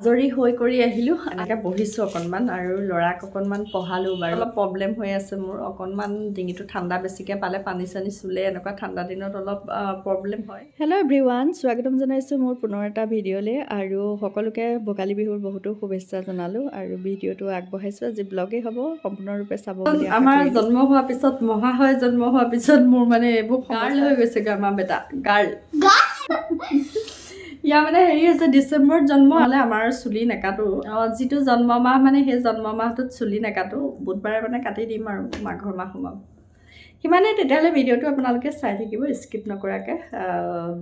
আজৰি হৈ কৰি আহিলোঁ। এনেকৈ বহিছোঁ অকণমান আৰু ল'ৰাক অকণমান পঢ়ালোঁ বাৰু। অলপ প্ৰব্লেম হৈ আছে মোৰ। অকণমান ডিঙিটো ঠাণ্ডা বেছিকৈ পালে পানী চানী চুলে এনেকুৱা ঠাণ্ডা দিনত অলপ প্ৰব্লেম হয়। হেল্ল' এভৰিৱান স্বাগতম জনাইছোঁ মোৰ পুনৰ এটা ভিডিঅ'লৈ আৰু সকলোকে ভোগালী বিহুৰ বহুতো শুভেচ্ছা জনালোঁ আৰু ভিডিঅ'টো আগবঢ়াইছোঁ। আজি ব্লগেই হ'ব সম্পূৰ্ণৰূপে চাব আমাৰ। জন্ম হোৱাৰ পিছত মহাশয় জন্ম হোৱাৰ পিছত মোৰ মানে এইবোৰ গাৰ্ল হৈ গৈছেগৈ আমাৰ বেটা। গাৰ্ল ইয়াৰ মানে হেৰি হৈছে ডিচেম্বৰত জন্ম হ'লে আমাৰ চুলি নেকাটো। যিটো জন্ম মাহ মানে সেই জন্ম মাহটোত চুলি নেকাটো। বুধবাৰে মানে কাটি দিম আৰু মাঘৰ মাহ সোমাম সিমানেই তেতিয়াহ'লে ভিডিঅ'টো আপোনালোকে চাই থাকিব স্কিপ নকৰাকৈ।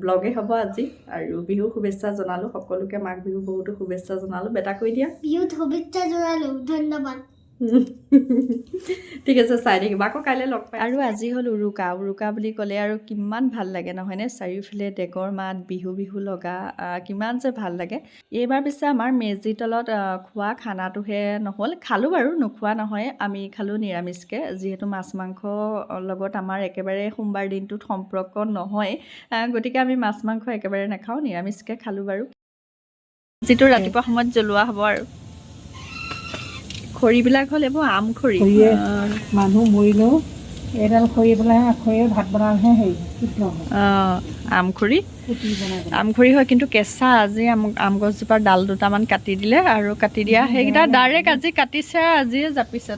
ব্লগেই হ'ব আজি। আৰু বিহু শুভেচ্ছা জনালোঁ। সকলোকে মাঘ বিহু বহুতো শুভেচ্ছা জনালোঁ। বেটা কৈ দিয়া। বিহুত শুভেচ্ছা জনালো। ধন্যবাদ। ঠিক আছে চাই থাকিব। আকৌ কাইলৈ লগ পাই আৰু আজি হ'ল উৰুকা। উৰুকা বুলি ক'লে আৰু কিমান ভাল লাগে নহয়নে? চাৰিওফালে ডেগৰ মাত বিহু বিহু লগা কিমান যে ভাল লাগে। এইবাৰ পিছে আমাৰ মেজিৰ তলত খোৱা খানাটোহে নহ'ল। খালোঁ বাৰু নোখোৱা নহয়। আমি খালোঁ নিৰামিষকৈ। যিহেতু মাছ মাংস লগত আমাৰ একেবাৰে সোমবাৰ দিনটোত সম্পৰ্ক নহয় গতিকে আমি মাছ মাংস একেবাৰে নাখাওঁ নিৰামিষকৈ খালোঁ বাৰু। যিটো ৰাতিপুৱা সময়ত জ্বলোৱা হ'ব আৰু। খৰিবিলাক হ'ল এইবোৰ আম খৰি। খৰিয়ে মানুহ মৰিলেও এইডাল খৰি পেলাই খৰিয়ে ভাত বনালেহে হেৰি অঁ, আমখৰি কুটি বনাই পেলাই। আমখৰি হয় কিন্তু কেঁচা আজি আম আম গছজোপাৰ ডাল দুটামান কাটি দিলে আৰু কাটি দিয়া সেইকেইটা ডাইৰেক্ট আজি কাটিছে আজিয়ে জাপিছে।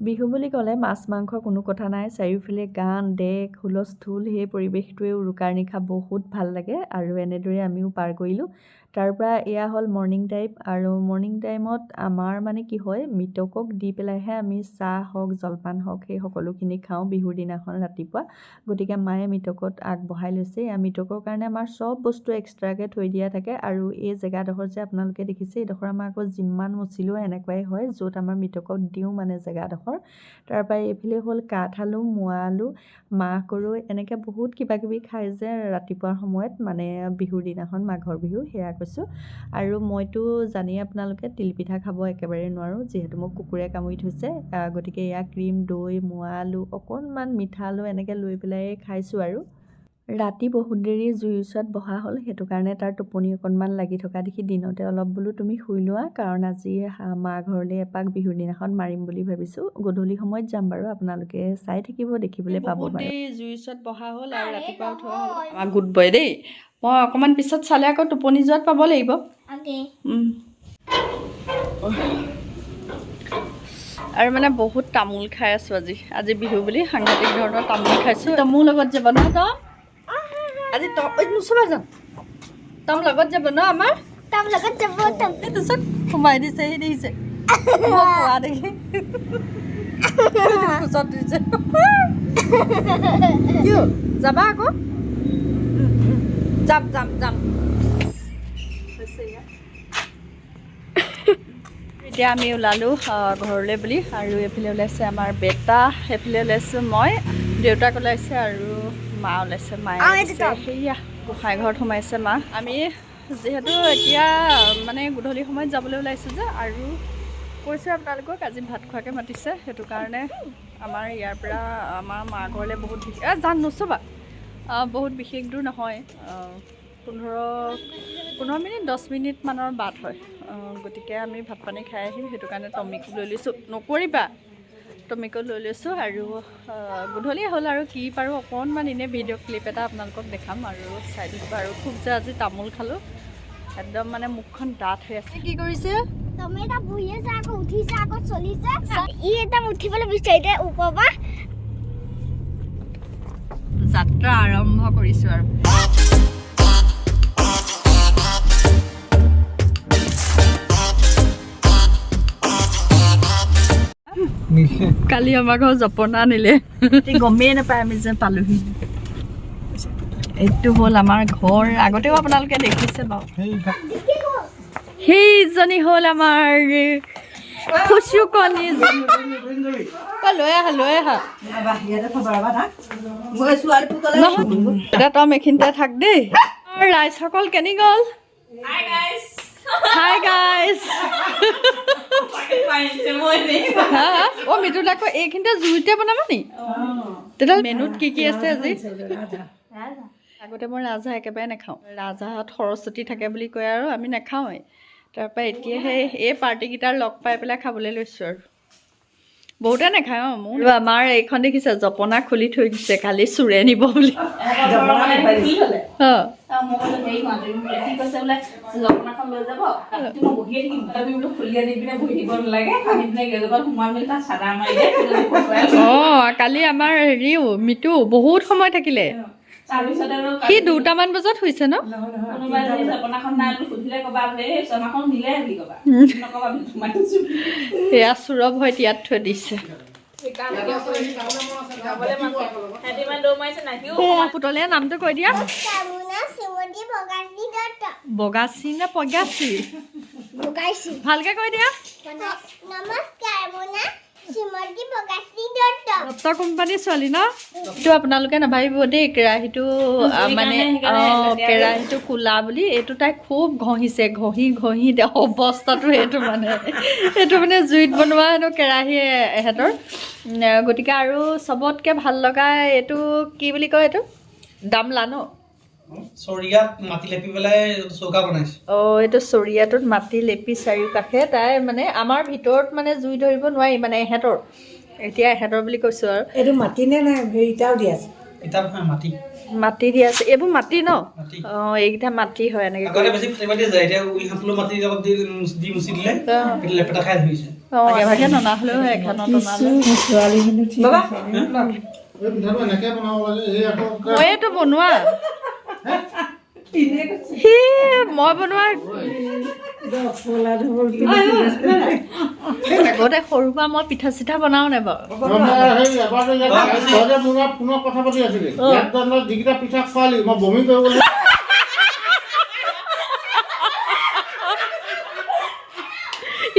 বিহু বুলি ক'লে মাছ মাংস কোনো কথা নাই চাৰিওফালে গান ডেক হুলস্থুল সেই পৰিৱেশটোৱে উৰুকাৰ নিশা বহুত ভাল লাগে আৰু এনেদৰে আমিও পাৰ কৰিলোঁ। তাৰ পৰা এয়া হ'ল মৰ্ণিং টাইম আৰু মৰ্ণিং টাইমত আমাৰ মানে কি হয় মৃতকক দি পেলাইহে আমি চাহ হওক জলপান হওক সেই সকলোখিনি খাওঁ বিহুৰ দিনাখন ৰাতিপুৱা। গতিকে মায়ে মৃতকত আগবঢ়াই লৈছে। এয়া মৃতকৰ কাৰণে আমাৰ চব বস্তু এক্সট্ৰাকৈ থৈ দিয়া থাকে আৰু এই জেগাডোখৰ যে আপোনালোকে দেখিছে এইডোখৰ আমাৰ আকৌ যিমান মুচিলেও এনেকুৱাই হয় য'ত আমাৰ মৃতকক দিওঁ মানে জেগাডোখৰ। তাৰপৰা এইফালে হ'ল কাঠ আলু মোৱা আলু মাহ কৰৈ এনেকৈ বহুত কিবা কিবি খায় যে ৰাতিপুৱাৰ সময়ত মানে বিহুৰ দিনাখন মাঘৰ বিহু সেয়া কৈছোঁ। আৰু মইতো জানেই আপোনালোকে তিলপিঠা খাব একেবাৰে নোৱাৰোঁ যিহেতু মোক কুকুৰে কামুৰি থৈছে। গতিকে এয়া ক্ৰীম দৈ মোৱা আলু অকণমান মিঠা আলু এনেকৈ লৈ পেলাই খাইছোঁ আৰু। ৰাতি বহুত দেৰি জুইৰ ওচৰত বহা হ'ল সেইটো কাৰণে তাৰ টোপনি অকণমান লাগি থকা দেখি দিনতে অলপ বোলো তুমি শুই লোৱা কাৰণ আজি মা ঘৰলৈ এপাক বিহুৰ দিনাখন মাৰিম বুলি ভাবিছোঁ। গধূলি সময়ত যাম বাৰু আপোনালোকে চাই থাকিব দেখিবলৈ পাব দেৰি জুইৰ ওচৰত বহা হ'ল আৰু ৰাতিপুৱা উঠোৱা হ'ল। আমাৰ গুড বয় দেই। মই অকণমান পিছত চালে আকৌ টোপনি যোৱাত পাব লাগিব। আৰু মানে বহুত তামোল খাই আছোঁ আজি। আজি বিহু বুলি সাংঘাতিক ধৰণৰ তামোল খাইছোঁ। তই মোৰ লগত যাব ন তই আজি ঐ, নোচোবা যাম। তই লগত যাব ন আমাৰ? তাৰ লগত যাব তাৰপিছত সোমাই দিছে সি দেখিছে মই দেখি। কোচত দিছে। যাবা আকৌ। যাম যাম ইয়াত। এতিয়া আমি ওলালোঁ ঘৰলৈ বুলি আৰু এইফালে ওলাইছে আমাৰ বেটা সেইফালে ওলাইছোঁ মই দেউতাক ওলাইছে আৰু মা ওলাইছে মায়ে। সেয়া গোঁসাই ঘৰত সোমাইছে মা আমি যিহেতু এতিয়া মানে গধূলি সময়ত যাবলৈ ওলাইছোঁ যে আৰু কৈছে আপোনালোকক আজি ভাত খোৱাকৈ মাতিছে সেইটো কাৰণে আমাৰ ইয়াৰ পৰা আমাৰ মা ঘৰলৈ বহুত এই যান নচবা বহুত বিশেষ দূৰ নহয়। পোন্ধৰ পোন্ধৰ মিনিট দহ মিনিটমানৰ বাট হয়। গতিকে আমি ভাত পানী খাই আহিম। সেইটো কাৰণে টমিকো লৈ লৈছোঁ। নকৰিবা। টমিকো লৈ লৈছোঁ আৰু গধূলি হ'ল আৰু কি পাৰোঁ অকণমান এনেই ভিডিঅ' ক্লিপ এটা আপোনালোকক দেখাম আৰু চাই থাকিব আৰু খুব যে আজি তামোল খালোঁ। একদম মানে মুখখন ডাঠ হৈ আছে। কি কৰিছে? এটা বহি আছে আকৌ উঠিছে আকৌ চলিছে। ই একদম উঠিবলৈ বিচাৰিছে। ওপৰৰ পৰা যাত্ৰা আৰম্ভ কৰিছোঁ আৰু। কালি আমাৰ ঘৰ জপনা আনিলে। গমেই নাপায় আমি যে পালোহি। এইটো হ'ল আমাৰ ঘৰ। আগতেও আপোনালোকে দেখিছে বাৰু। সেইজনী হ'ল আমাৰ খুচুকনি লৈ আহা লৈ আহা। নহয় তই এইখিনিতে থাক দেই। ৰাইজসকল কেনি গ'ল? হাই গাইজ অ মৃদুল আকৌ এইখিনিতে জুইতে বনাবা নি? তেতিয়াহ'লে মেনুত কি কি আছে আজি? আগতে মই ৰাজহাঁহ একেবাৰে নাখাওঁ। ৰাজহাঁহত সৰস্বতী থাকে বুলি কয় আৰু আমি নাখাওঁৱেই। তাৰপৰা এতিয়া সেই এই পাৰ্টিকেইটাৰ লগ পাই পেলাই খাবলৈ লৈছোঁ আৰু। বহুতে নাখায় অঁ মোৰ আমাৰ এইখন দেখিছে জপনা খুলি থৈ দিছে কালি চোৰে নিব বুলি। অঁ। অঁ কালি আমাৰ হেৰিও মিতু বহুত সময় থাকিলে। সি দুটামান বজাত শুইছে ন? সেয়া চোৰভ হৈ ইয়াত থৈ দিছে। সেয়া পুতলীয়া নামটো কৈ দিয়া। বগাচি নে পগাচি ভালকে কৈ দিয়া। নমস্কাৰ দত্ত কোম্পানীৰ ছোৱালী ন? এইটো আপোনালোকে নাভাবিব দেই কেৰাহীটো মানে অঁ কেৰাহীটো কোলা বুলি এইটো তাই খুব ঘঁহিছে ঘঁহি ঘঁহি অৱস্থাটো সেইটো মানে এইটো মানে জুইত বনোৱা হেনো কেৰাহী এহেঁতৰ। গতিকে আৰু চবতকৈ ভাল লগা এইটো কি বুলি কয় এইটো? দামলা ন? অঁ এইটো চৰিয়াটোত মাটি লেপি চাৰিওকাষে তাই মানে আমাৰ ভিতৰত মানে জুই ধৰিব নোৱাৰি মানে এহেঁতৰ এতিয়া এহেঁতৰ বুলি কৈছোঁ আৰু। এইটো মাটি নে নাই? হেৰিটাও দি আছে। এতিয়া নহয় মাটি। মাটি দি আছে। এইবোৰ মাটি ন? মাটি। অঁ এইকেইটা মাটি হয় এনেকৈ আগতে বেছি ফাটি ফাটি যায় এতিয়া উই সাপলো মাটি অলপ দি দি মুচি দিলে অঁ। এতিয়া লেপেটা খাই ধৰিছে। অঁ ভাগে ভাগে ননা হ'লেও এখনত ননালে ছোৱালী কিন্তু ঠিক আছে ময়েতো বনোৱা। সি মই বনোৱা আগতে সৰুৰ পৰা মই পিঠা চিঠা বনাওঁ নে বাৰু? ফোনত কথা পাতি আছিলি। যিকেইটা পিঠা খোৱালি মই বমি কৰিবলৈ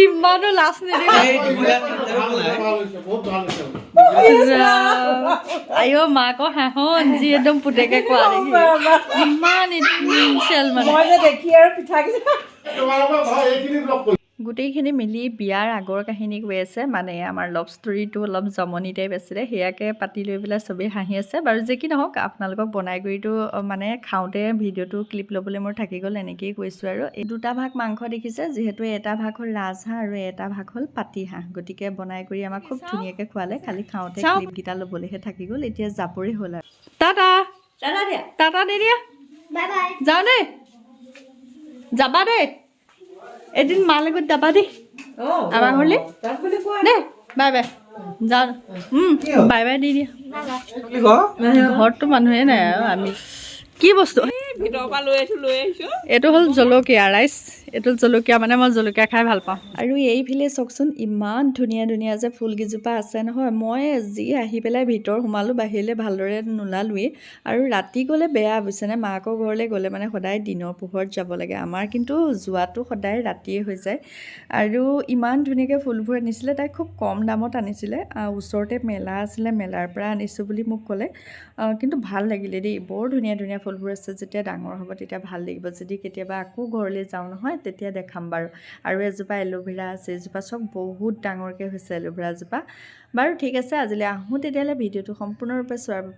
ইমানো লাজ নিদিওঁ এই দুপৰীয়া ভাল তিনিটা হৈছে, ভাল হৈছে, বহুত ভাল হৈছে আইঅ মাকৰ হাঁহন যি একদম পুতেকে কোৱা দেখি ইমান ইনচেল মানে মই যে দেখি আৰু পিঠা কেইটা তোমালোকৰ ঘৰ এইখিনি ব্লক কৰি গোটেইখিনি মিলি বিয়াৰ আগৰ কাহিনী কৈ আছে। মানে আমাৰ লভ ষ্টৰিটো অলপ জমনি টাইপ আছিলে সেয়াকে পাতি লৈ পেলাই চবেই হাঁহি আছে। বাৰু যি কি নহওক আপোনালোকক বনাই কৰিটো মানে খাওঁতে ভিডিঅ'টো ক্লিপ ল'বলৈ মোৰ থাকি গ'ল এনেকেই কৈছোঁ আৰু। এই দুটা ভাগ মাংস দেখিছে যিহেতু এটা ভাগ হ'ল ৰাজহাঁহ আৰু এটা ভাগ হ'ল পাতিহাঁহ। গতিকে বনাই কৰি আমাক খুব ধুনীয়াকৈ খোৱালে খালি খাওঁতে ক্লিপকেইটা ল'বলৈহে থাকি গ'ল এতিয়া জাপৰি হ'ল আৰু। টাটা! টাটা দিয়া। টাটা দি দিয়া বাই বাই। যাওঁ দেই যাবা দেই এদিন মাৰ লগত যাবা দেই। আমাৰ ঘৰলৈ তাত বুলি কোৱা দেই বাই বাই। যাওঁ উম, বাই বাই দি দিয়া। বুলি কওঁ ঘৰততো মানুহে নাই আৰু আমি। কি বস্তু? এইটো হ'ল জলকীয়া ৰাইচ। এইটো জলকীয়া মানে মই জলকীয়া খাই ভাল পাওঁ। আৰু এইফালে চাওকচোন ইমান ধুনীয়া ধুনীয়া যে ফুলকেইজোপা আছে নহয়। মই যি আহি পেলাই ভিতৰ সোমালোঁ বাহিৰলৈ ভালদৰে নোলালোৱেই। আৰু ৰাতি গ'লে বেয়া বুজিছেনে মাকৰ ঘৰলৈ গ'লে মানে সদায় দিনৰ পোহৰত যাব লাগে। আমাৰ কিন্তু যোৱাটো সদায় ৰাতিয়ে হৈ যায়। আৰু ইমান ধুনীয়াকৈ ফুলবোৰ আনিছিলে তাই খুব কম দামত আনিছিলে। ওচৰতে মেলা আছিলে মেলাৰ পৰা আনিছোঁ বুলি মোক ক'লে। কিন্তু ভাল লাগিলে দেই। বৰ ধুনীয়া ধুনীয়া ফুলবোৰ আছে। যেতিয়া ডাঙৰ হ'ব তেতিয়া ভাল লাগিব। যদি কেতিয়াবা আকৌ ঘৰলৈ যাওঁ নহয় তেতিয়া দেখাম বাৰু। আৰু এজোপা এল'ভেৰা আছে, এজোপা চব বহুত ডাঙৰকৈ হৈছে এল'ভেৰাজোপা বাৰু ঠিক আছে, আজিলৈ আহোঁ তেতিয়াহ'লে ভিডিঅ'টো সম্পূৰ্ণৰূপে চোৱাৰ